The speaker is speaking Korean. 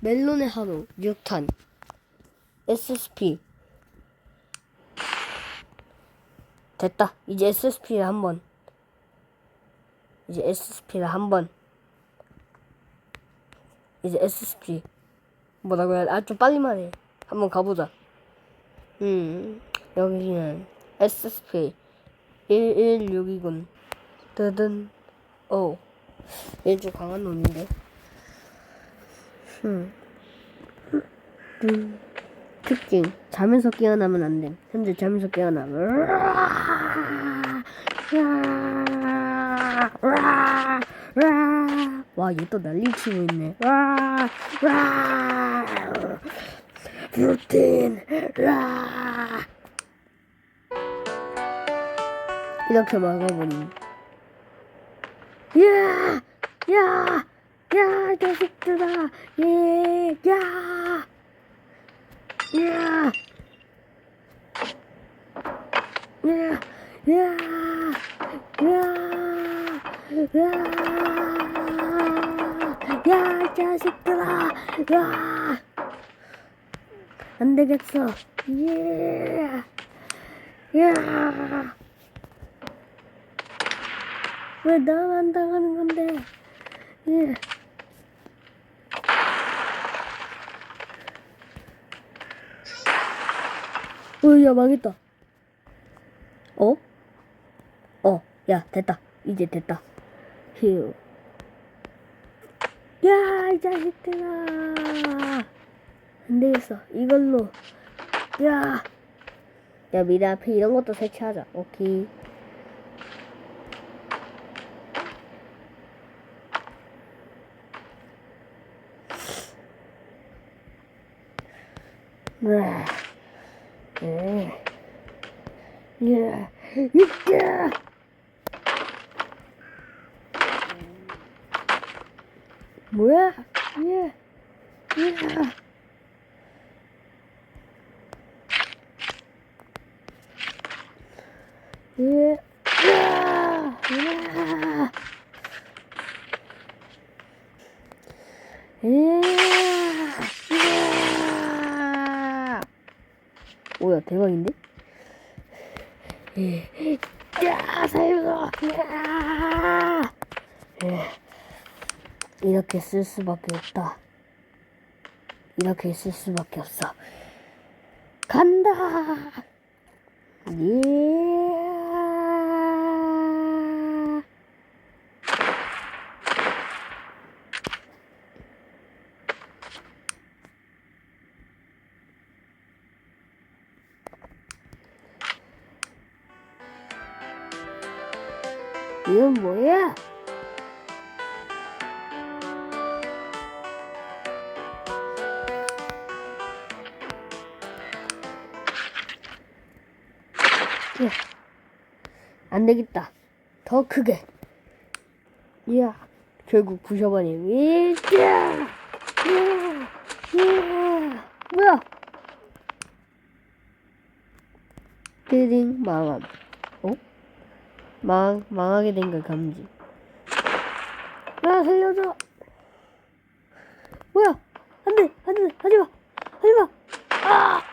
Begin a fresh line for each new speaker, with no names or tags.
멜론의 하루 6탄 SSP 됐다. 이제 SSP를 한번. 이제 SSP를 한번. 이제 SSP 뭐라고 해야 아좀 빨리 말해. 한번 가보자. 음 여기는 SSP 116이군. 뜨든. 오. 얘좀 강한 놈인데 음. 음. 특징. 자면서 깨어나면 안 돼 현재 자면서 깨어나면 와 얘 또 난리치고 있네. 루틴! 이렇게 막아버린. 야! 야! 자식들아! 예! 야! 야! 야! 야! 야! 야! 야, 이 자식들아! 야! 안 되겠어. 예! 야! 왜 나만 당하는 건데? 예. 어, 야, 망했다. 어? 어, 야, 됐다. 이제 됐다. 휴. 야, 이 자식들아. 안 되겠어. 이걸로. 야. 야, 미래 앞에 이런 것도 설치하자. 오케이. 네. 네. 예. 이게. 뭐야? 예. 예. 예. 야! 야! 예. 야! 뭐야 대박인데? 예. 야 살려줘 야! 예. 이렇게 쓸 수밖에 없다 이렇게 쓸 수밖에 없어 간다 예 이건 뭐야? 예. 안 되겠다. 더 크게. 이야, 결국 부셔버림. 이야, 이야, 이야. 뭐야? 띠링 망함. 망, 망하게 된걸 그 감지. 나 살려줘! 뭐야! 안 돼! 하지, 하지 마! 하지 마! 아!